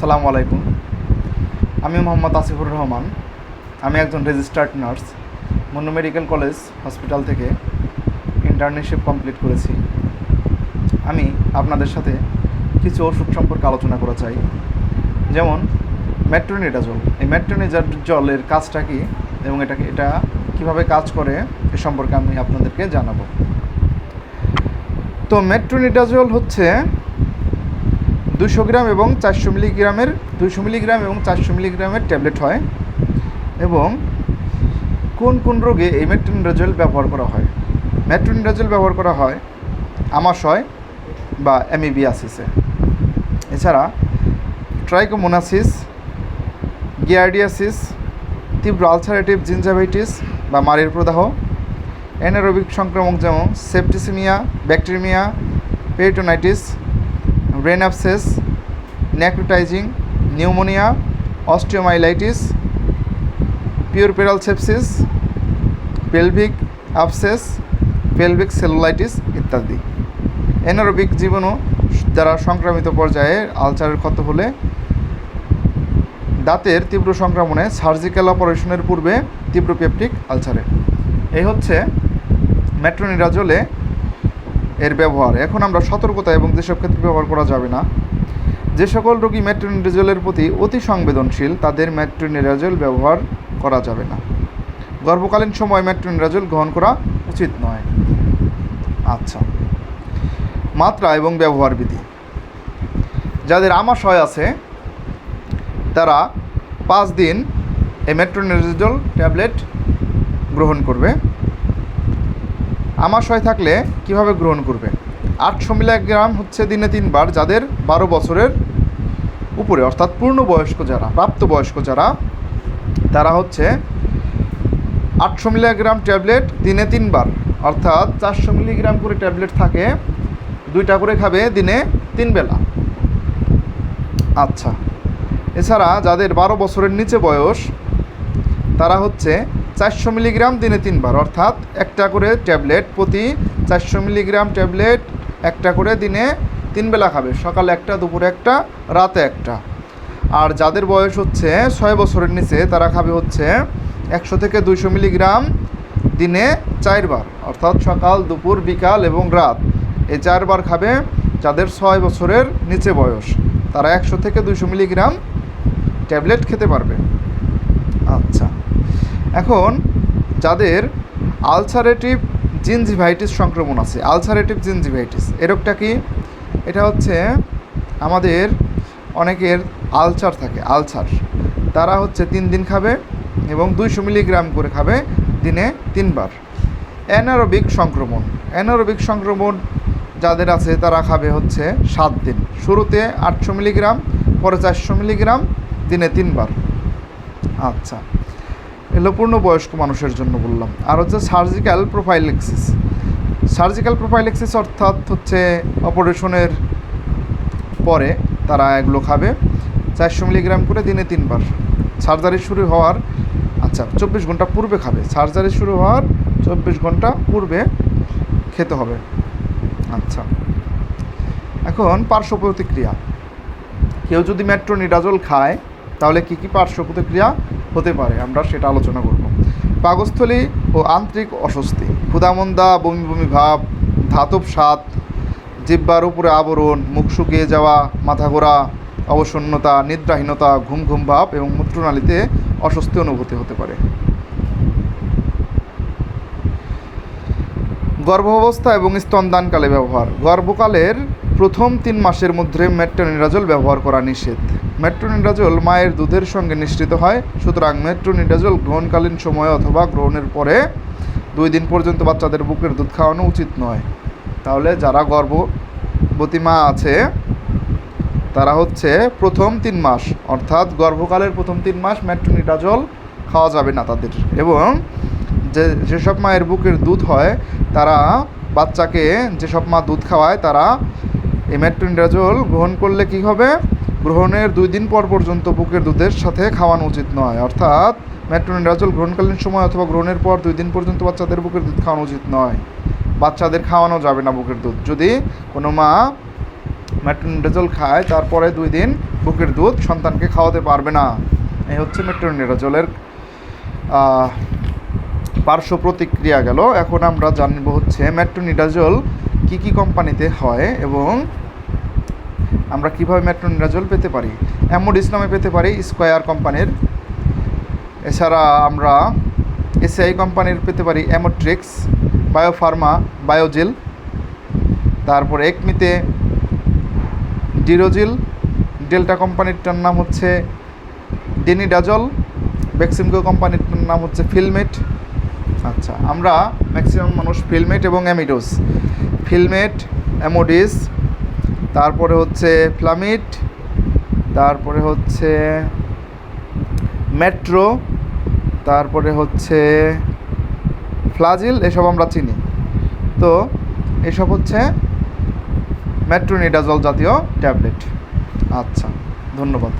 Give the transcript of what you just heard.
আসসালামু আলাইকুম। আমি মোহাম্মদ আসিফুর রহমান। আমি একজন রেজিস্টার্ড নার্স মন্য মেডিকেল কলেজ হসপিটাল থেকে ইন্টার্নশিপ কমপ্লিট করেছি। আমি আপনাদের সাথে কিছু ওষুধ সম্পর্কে আলোচনা করা চাই। যেমন মেট্রোনিডাজল এই মেট্রোনিডাজলের কাজটা কি এবং এটাকে এটা কীভাবে কাজ করে এ সম্পর্কে আমি আপনাদেরকে জানাব। তো মেট্রোনিডাজল হচ্ছে দুশো গ্রাম এবং চারশো মিলিগ্রামের, দুশো মিলিগ্রাম এবং চারশো মিলিগ্রামের ট্যাবলেট হয় এবং কোন কোন রোগে এই মেট্রোনিডাজল ব্যবহার করা হয়? মেট্রোনিডাজল ব্যবহার করা হয় আমাশয় বা অ্যামিবিয়াসিসে। এছাড়া ট্রাইকোমোনাসিস, গিয়ার্ডিয়াসিস, তীব্র আলসারেটিভ জিনজাভাইটিস বা মারির প্রদাহ, অ্যানারোবিক সংক্রমক যেমন septicaemia, bacteraemia, peritonitis brain abscess necrotising pneumonia, osteomyelitis puerperal sepsis, pelvic abscess, pelvic cellulitis ইত্যাদি। অ্যানারোবিক জীবাণু দ্বারা সংক্রামিত পর্যায়ে আলসারের ক্ষত হলে দাঁতের তীব্র সংক্রমণে সার্জিক্যাল অপারেশনের পূর্বে তীব্র পেপটিক আলসারে এই হচ্ছে মেট্রোনিরাজলে ব্যবহার। এখন আমরা সতর্কতা এবং যেসব ক্ষেত্রে ব্যবহার করা যাবে না, যে সকল রোগী মেট্রোনিরাজলের প্রতি অতি সংবেদনশীল, তাদের মেট্রোনিরাজল ব্যবহার করা যাবে না। গর্ভকালীন সময় মেট্রোনিরাজল গ্রহণ করা উচিত নয়। আচ্ছা। মাত্রা এবং ব্যবহার বিধি। যাদের আমাশয় আছে, তারা পাঁচ দিন এই মেট্রোনিরাজল ট্যাবলেট গ্রহণ করবে। আমাশয় থাকলে কীভাবে গ্রহণ করবে? আটশো মিলিগ্রাম হচ্ছে দিনে তিনবার যাদের বারো বছরের উপরে, অর্থাৎ পূর্ণবয়স্ক যারা, প্রাপ্তবয়স্ক যারা, তারা হচ্ছে আটশো মিলিগ্রাম ট্যাবলেট দিনে তিনবার, অর্থাৎ চারশো মিলিগ্রাম করে ট্যাবলেট থাকে, দুইটা করে খাবে দিনে তিন বেলা আচ্ছা এছাড়া যাদের বারো বছরের নিচে বয়স, তারা হচ্ছে চারশো মিলিগ্রাম দিনে তিনবার, অর্থাৎ একটা করে ট্যাবলেট প্রতি চারশো মিলিগ্রাম ট্যাবলেট একটা করে দিনে তিন বেলা খাবে, সকালে একটা, দুপুরে একটা, রাতে একটা। আর যাদের বয়স হচ্ছে ছয় বছরের নিচে, তারা খাবে হচ্ছে একশো থেকে দুইশো মিলিগ্রাম দিনে চারবার, অর্থাৎ সকাল, দুপুর, বিকাল এবং রাত। এই চারবার খাবে যাদের ছয় বছরের নিচে বয়স, তারা একশো থেকে দুইশো মিলিগ্রাম ট্যাবলেট খেতে পারবে। এখন যাদের আলসারেটিভ জিনজিভাইটিস সংক্রমণ আছে, আলসারেটিভ জিনজিভাইটিস, এ রোগটা কি? এটা হচ্ছে আমাদের অনেকের আলসার থাকে, আলসার। তারা হচ্ছে তিন দিন খাবে এবং দুইশো মিলিগ্রাম করে খাবে দিনে তিনবার। অ্যানারোবিক সংক্রমণ অ্যানারোবিক সংক্রমণ যাদের আছে তারা খাবে হচ্ছে সাত দিন। শুরুতে আটশো মিলিগ্রাম, পরে চারশো মিলিগ্রাম, দিনে তিনবার। আচ্ছা। এগুলো পূর্ণবয়স্ক মানুষের জন্য বললাম। আর হচ্ছে সার্জিক্যাল প্রোফাইলেক্সিস সার্জিক্যাল প্রোফাইলেক্সিস অর্থাৎ হচ্ছে অপারেশনের পরে তারা এগুলো খাবে। চারশো মিলিগ্রাম করে দিনে তিনবার। সার্জারি শুরু হওয়ার আচ্ছা চব্বিশ ঘণ্টা পূর্বে খাবে। সার্জারি শুরু হওয়ার চব্বিশ ঘণ্টা পূর্বে খেতে হবে। আচ্ছা। এখন পার্শ্ব প্রতিক্রিয়া। কেউ যদি মেট্রোনিডাজল খায় তাহলে কী কী পার্শ্ব প্রতিক্রিয়া হতে পারে? আমরা সেটা আলোচনা করব। পাকস্থলী ও আন্তরিক অস্বস্তি। ক্ষুদামন্দা বমি বমি ভাব, ধাতব স্বাদ, জিব্বার উপরে আবরণ, মুখ শুকিয়ে যাওয়া, মাথা ঘোরা, অবসন্নতা, নিদ্রাহীনতা, ঘুম ঘুম ভাব এবং মূত্রনালীতে অস্বস্তি অনুভূতি হতে পারে। গর্ভাবস্থা এবং স্তনদানকালে ব্যবহার। গর্ভকালের প্রথম তিন মাসের মধ্যে মেট্রোনিডাজল ব্যবহার করা নিষেধ। মেট্রোনিডাজল মায়ের দুধের সঙ্গে নিশ্চিত হয়। সুতরাং মেট্রোনিডাজল গ্রহণকালীন সময় অথবা গ্রহণের পরে দুই দিন পর্যন্ত বাচ্চাদের বুকের দুধ খাওয়ানো উচিত নয়। তাহলে যারা গর্ভবতী মা আছে, তারা হচ্ছে প্রথম তিন মাস, অর্থাৎ গর্ভকালের প্রথম তিন মাস মেট্রোনিডাজল খাওয়া যাবে না তাদের। এবং যে, যেসব মায়ের বুকের দুধ হয়, তারা বাচ্চাকে যেসব মা দুধ খাওয়ায়, তারা এই মেট্রোনিডাজল গ্রহণ করলে কী হবে? গ্রহণের দুই দিন পর পর্যন্ত বুকের দুধের সাথে খাওয়ানো উচিত নয়। অর্থাৎ মেট্রোনিডাজল গ্রহণকালীন সময় অথবা গ্রহণের পর দুই দিন পর্যন্ত বাচ্চাদের বুকের দুধ খাওয়ানো উচিত নয়। বাচ্চাদের খাওয়ানো যাবে না বুকের দুধ। যদি কোনো মা মেট্রোনিডাজল খায় তারপরে দুই দিন বুকের দুধ সন্তানকে খাওয়াতে পারবে না। এই হচ্ছে মেট্রোনিডাজলের আহ, পার্শ্ব প্রতিক্রিয়া গেল। এখন আমরা জানব হচ্ছে মেট্রোনিডাজল কি কি কোম্পানিতে হয় এবং আমরা কীভাবে মেট্রোনিডাজল পেতে পারি? অ্যামোডিস নামে পেতে পারি স্কোয়ার কোম্পানির এছাড়া আমরা এসিআই কোম্পানির পেতে পারি অ্যামোট্রিক্স বায়োফার্মা বায়োজিল তারপরে একমিতে ডিরোজিল ডেল্টা কোম্পানিরটার নাম হচ্ছে ডেনিডাজল বেক্সিমকো কোম্পানিটার নাম হচ্ছে ফিলমেট আচ্ছা আমরা ম্যাক্সিমাম মানুষ ফিলমেট এবং অ্যামিডোস ফিলমেট অ্যামোডিস তারপরে হচ্ছে ফ্লামিট তারপরে হচ্ছে মেট্রো, তারপরে হচ্ছে ফ্লাজিল, এসব আমরা চিনি। তো এসব হচ্ছে মেট্রোনিডাজল জাতীয় ট্যাবলেট। আচ্ছা ধন্যবাদ।